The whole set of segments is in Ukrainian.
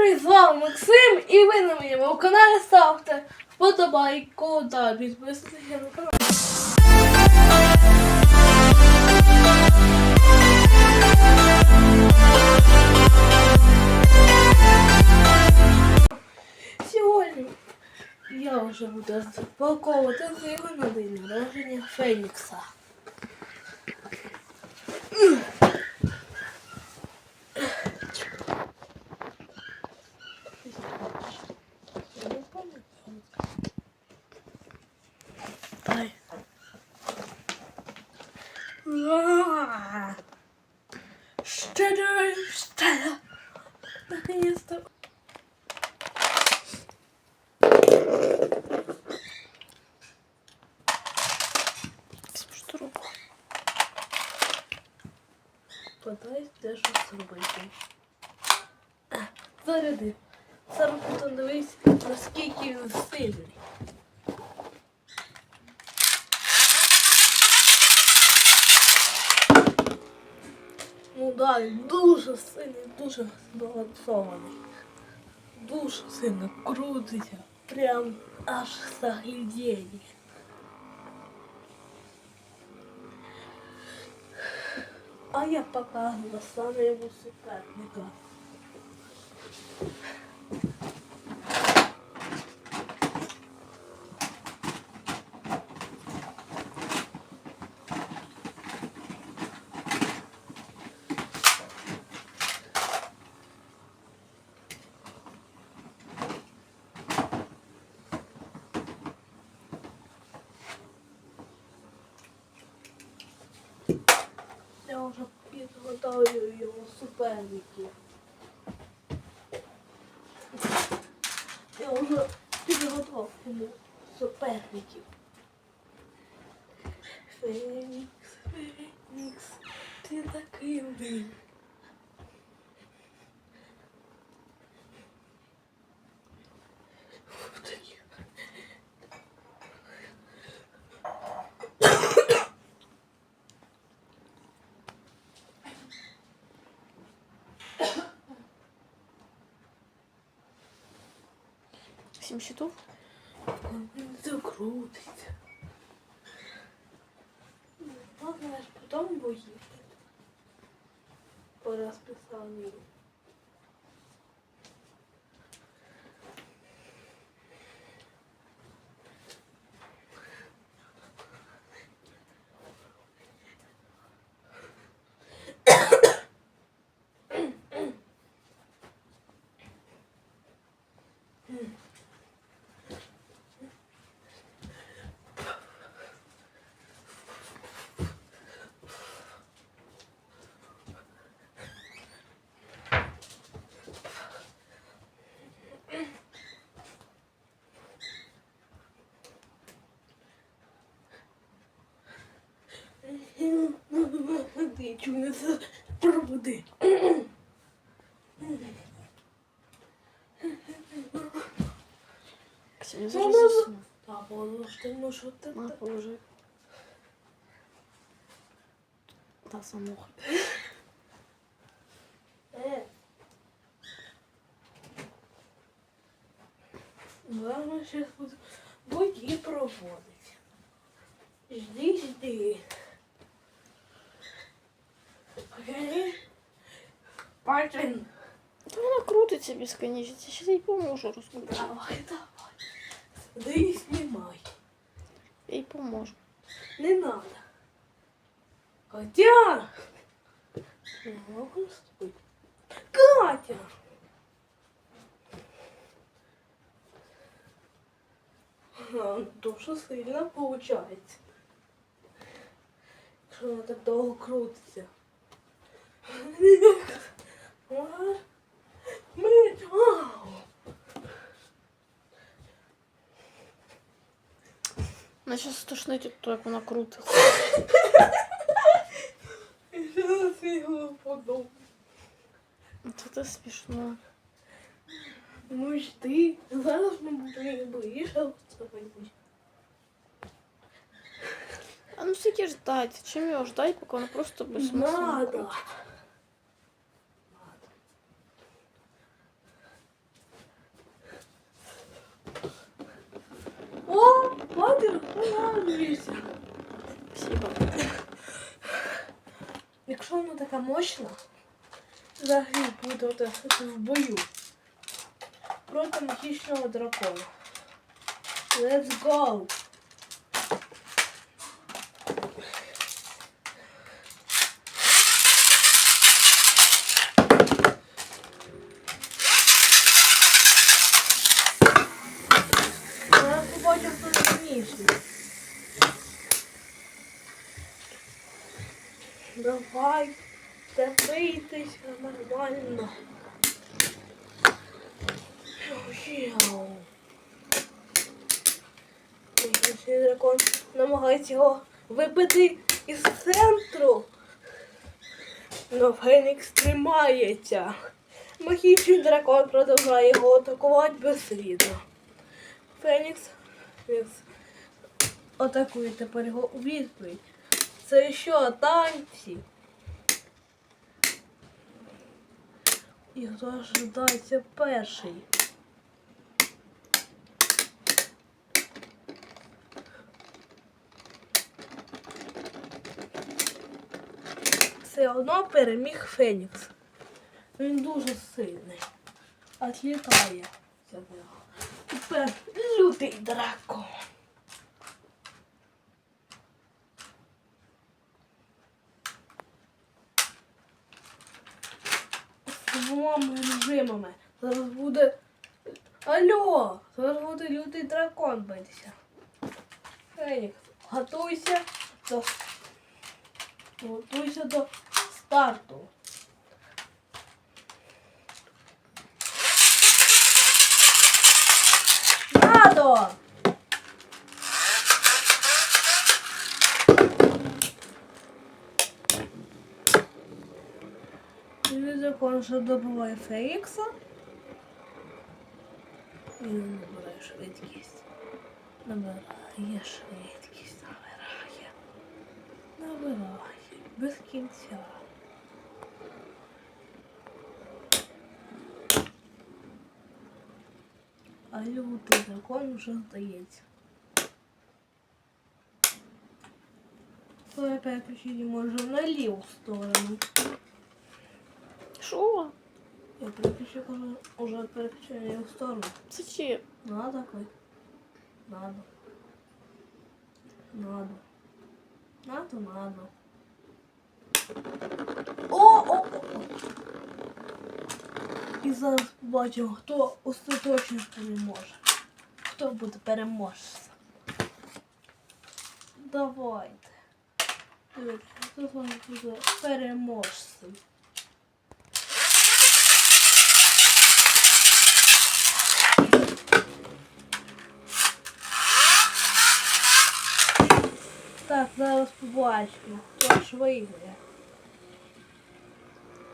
привіт! З вами Максим і ви на моєму каналі ставте вподобайку та підписуйтесь на канал. Сьогодні я вже буду розпаковувати його на день народження Фенікса. Я не пам'ятаю. Дай. Щедро, щедро. Наконец-то. Штуку. Подай дещо зробити. Заряди. Зараз потім дивись, наскільки він сильний. Да, дуже сильний, дуже збалансований. Дуже сильно крутиться. Прям аж заглядіння. А я показывала саме його суперника. Підготовлю його суперників. Я вже підготував йому суперників. Фенікс, Фенікс, ти такий милий. Сім щитов? Він закрутиться. Ну, знаєш, потім боїться. По розписанню. Ти чує це пробуди. Ксюня, зараз ну. Та воно ж ти ну що ти На, так? Та самуха. Е. Сейчас буду бої проводить. Жди, жди. Та вона крутиться безконечно. Ще їй поможу розкрутити. Давай, давай. Сюди і знімай. Я їй поможу. Не надо. Не могу ступить. Катя! А, Дуже сильно получается. Якщо вона так довго крутиться. А, Ми... Ау! Вона зараз стошнить від того, як вона крутиться. Я фігу подумав. Це те смішно. Ну ж ти, зараз ми будемо боїшся робити. А ну скільки ждать? Чим його ждать, поки воно просто безсмислено Надо. крутиться? Надя, радуйся. Спасибо. Якщо вона така мощна, взагалі буде в бою проти магічного дракона. Let's go! Давай, терпитися нормально. Дракон намагається його вибити із центру. Но Фенікс тримається. Магічний дракон продовжує його атакувати безслідно. Фенікс атакує тепер його у відповідь. Це що, танці? І хто ж дається перший? Все одно переміг Фенікс. Він дуже сильний. Отлітає. Тепер лютий дракон. З двома режимами. Зараз буде. Алло! Зараз буде лютий дракон битися. Фенікс, готуйся до. Готуйся до старту. Надо! Він закон, що добуває Феїкса. І він набирає швидкість. Набирає швидкість, набирає. Набирає. Без кінця. А лютий закон вже здається. Своє переключення може на ліву сторону. Що? Я переключу уже, уже переключу на ліву сторону. Зачем? Надо такой. Надо. Надо. Надо, надо. О, о, о, о. І зараз побачимо, хто остаточно переможе. Хто буде переможцем. Давайте. Дивіться, хто з вами буде переможцем. Так, зараз побачимо, хто ж виграє.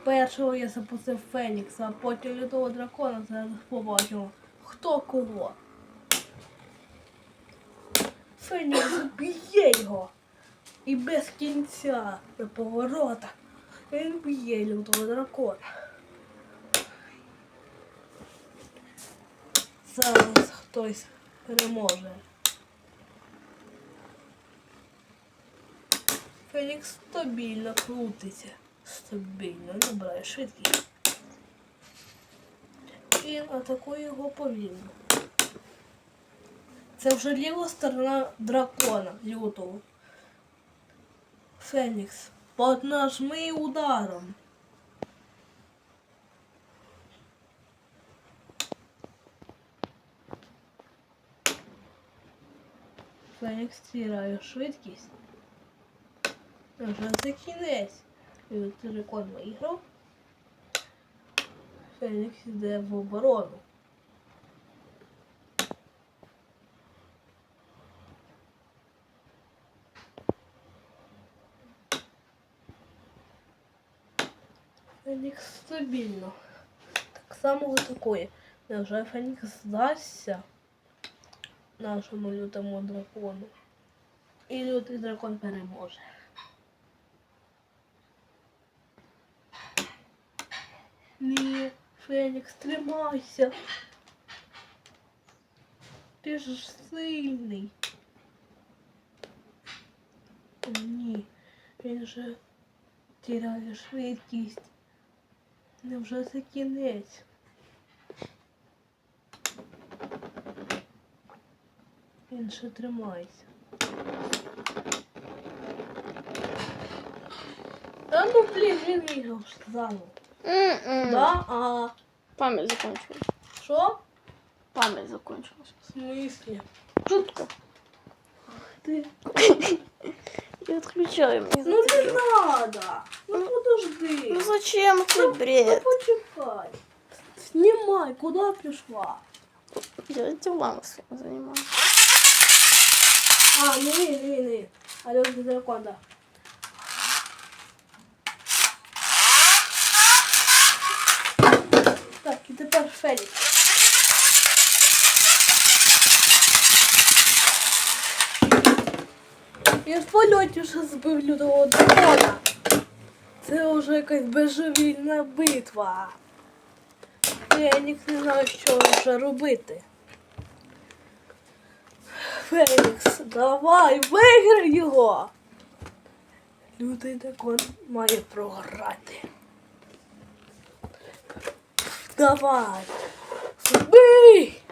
Першого я запустив Фенікса, а потім лютого дракона зараз побачимо, хто кого. Фенікс б'є його. І без кінця на поворотах він б'є лютого дракона. Зараз хтось переможе. Фелікс стабільно крутиться. Стабільно набирає швидкість. Він атакує його повільно. Це вже ліва сторона дракона лютого. Фенікс, поднажми ударом. Фенікс стирає швидкість. Вже це кінець. Дракон виграв. Фенікс йде в оборону. Фенікс стабільно. Так само атакує. Невже Фенікс здасться нашому лютому дракону? І лютий дракон переможе. Ні, Фенікс, тримайся. Ти ж сильний. Ні, він же тіряє швидкість. Невже це кінець? Він ще тримається. Та ну блін, він виграв заново. М-м. Да? А Пам'ять закончилась. що? Пам'ять закончилась. В смислі? Жутко. Ти... И отключаю мне. Ну не надо. Ну подожди. Ну зачем ты Ну бред? почекай. Снимай, куда пішла? Я делами своими занимаюсь. А, не він, не він, не він. Алло, це дракон, да. Я в польоті вже збив лютого дракона. Це вже якась божевільна битва. Фенікс не знаю, що вже робити. Фенікс, давай, виграй його. Лютий дракон має програти. Давай. Бий!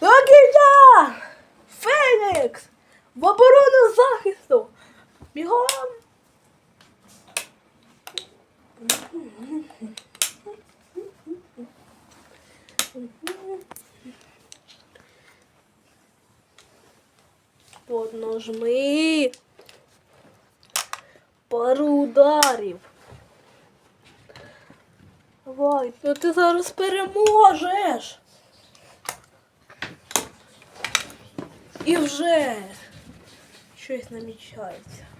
До кінця! Фенікс! В оборону! Бігом! Поднажми. Пару ударів. Давай, ну ти зараз переможеш. І вже щось намічається.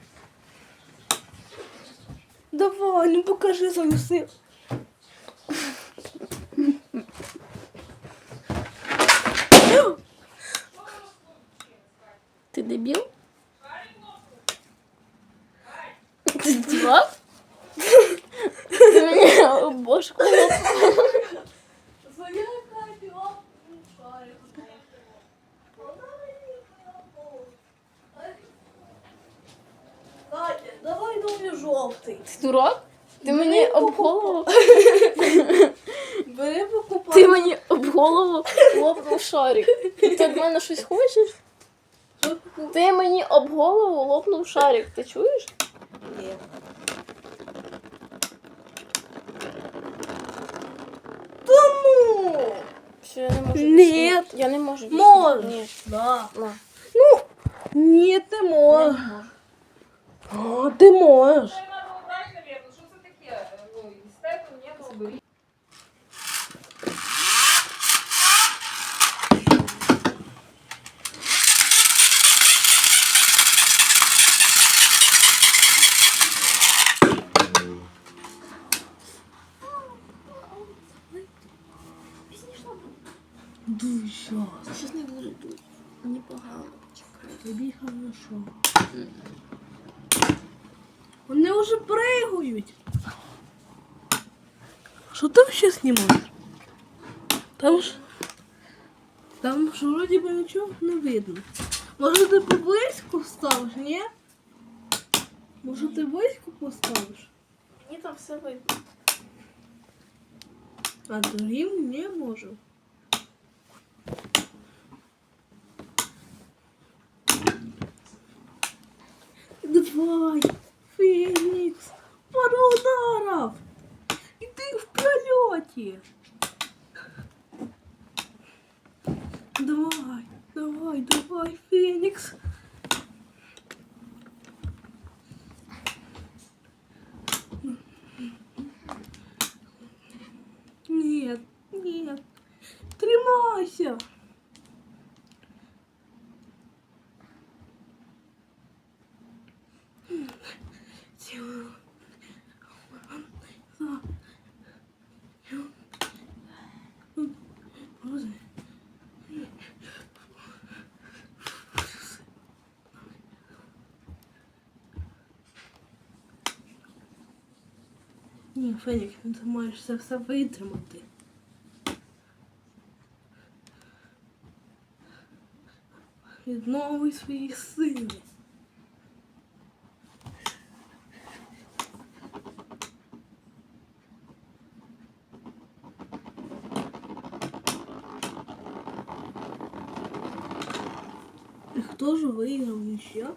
Давай, ну покажи свою силу. Ты дебил? Шарик. Ти від мене щось хочеш? Ти мені об голову лопнув шарик. Ти чуєш? Ні. Та ну! Все, я не можу. Ні. більше. Я не можу. більше. Можеш. Ні. Да. На. Ну, ні, ти можеш. не можу. О, ти можеш. Це треба убрати, наверное. Що це таке? Ну, і степу нету, уберіть. Дуй щас. Щось не буду тут. Мені погано. Чекай. Тобі хорошо. Вони вже пригають. Що ти ще знімаєш? Там ж. Там ж вроді би нічого не видно. Може ти поблизько ставиш, ні? Може ти близько поставиш? Мені там все видно. А другим не можу. Давай, Феникс, пару ударов. И ты в полете Давай, давай, давай, Фенікс. Фенік, він ну, ти маєш це все витримати. Відновий свої сили. І хто ж виграв ніщо?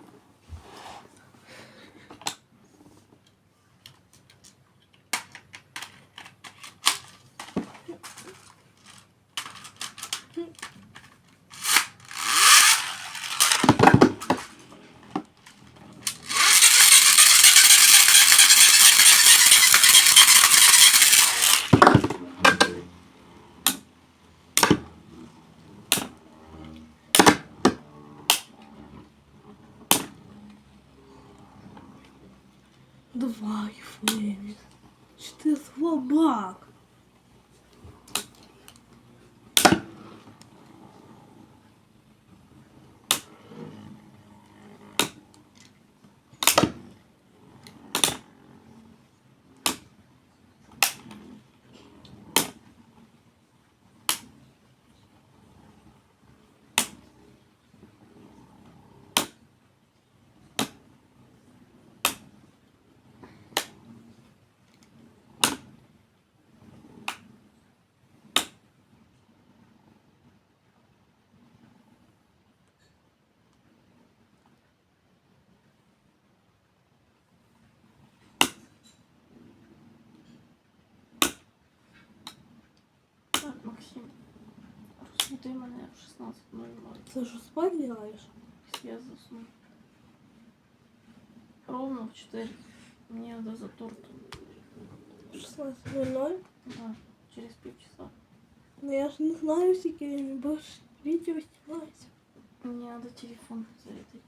Розбуди мене в 16.00. Це що спать лягаєш? Я засну. Ровно в 4. Мне надо за торт. 16.00? Да, через полчаса. Ну я ж не знаю, скільки він бо ж відео знімається. Мне надо телефон зарядить.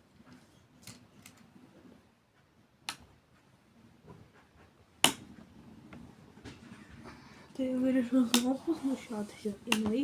Ти вирішив знову знущатися і не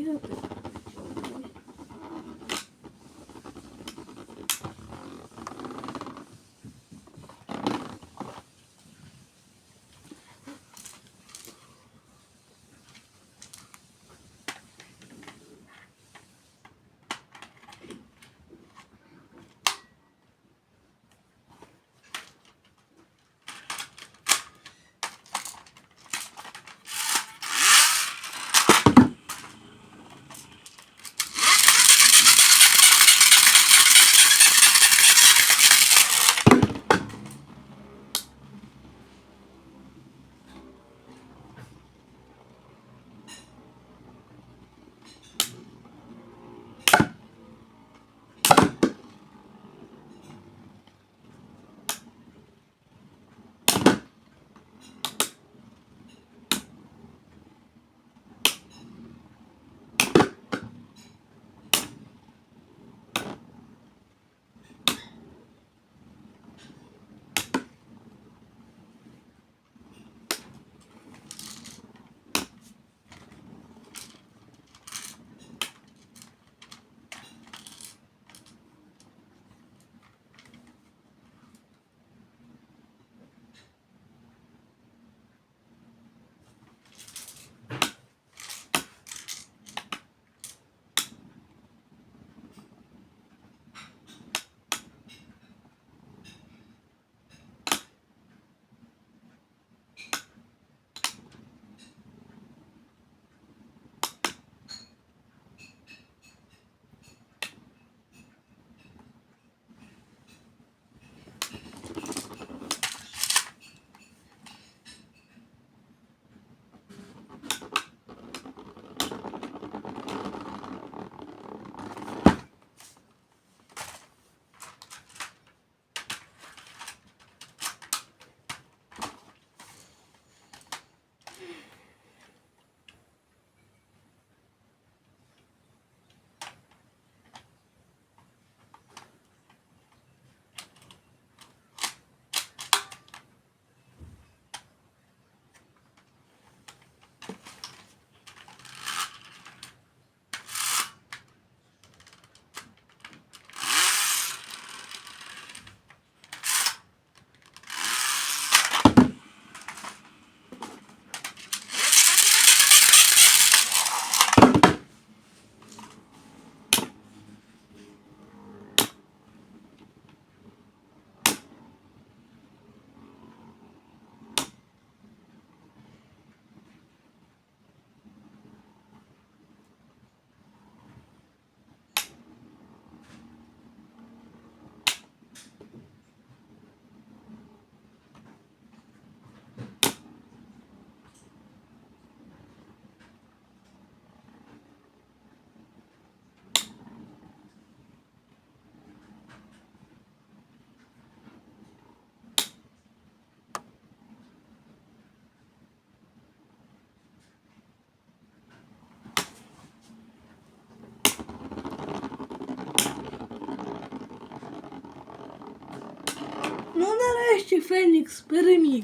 Нарешті Фенікс переміг.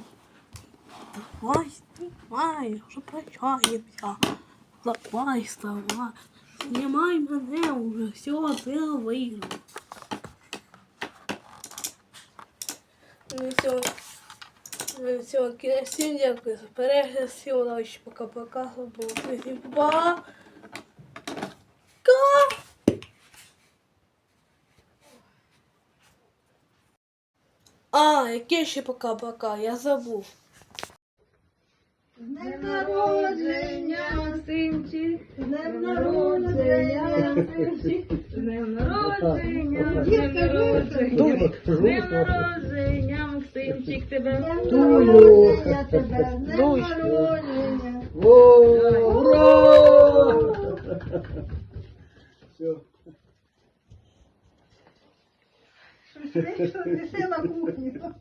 Давай, давай, вже прощаємося. Давай, вставай. Знімай мене вже, все, ти виграв. Ну все. Ну все, всім дякую за перегляд, всім удачі, пока-пока, всім па. А, яке ще пока-пока, я забув. Днем народження, синчик, днем народження, синчик, днем народження, днем народження, днем народження, Максимчик, тебе днем народження тебе, днем народження. Ура! Все. Щось вийшло, пішли на кухню.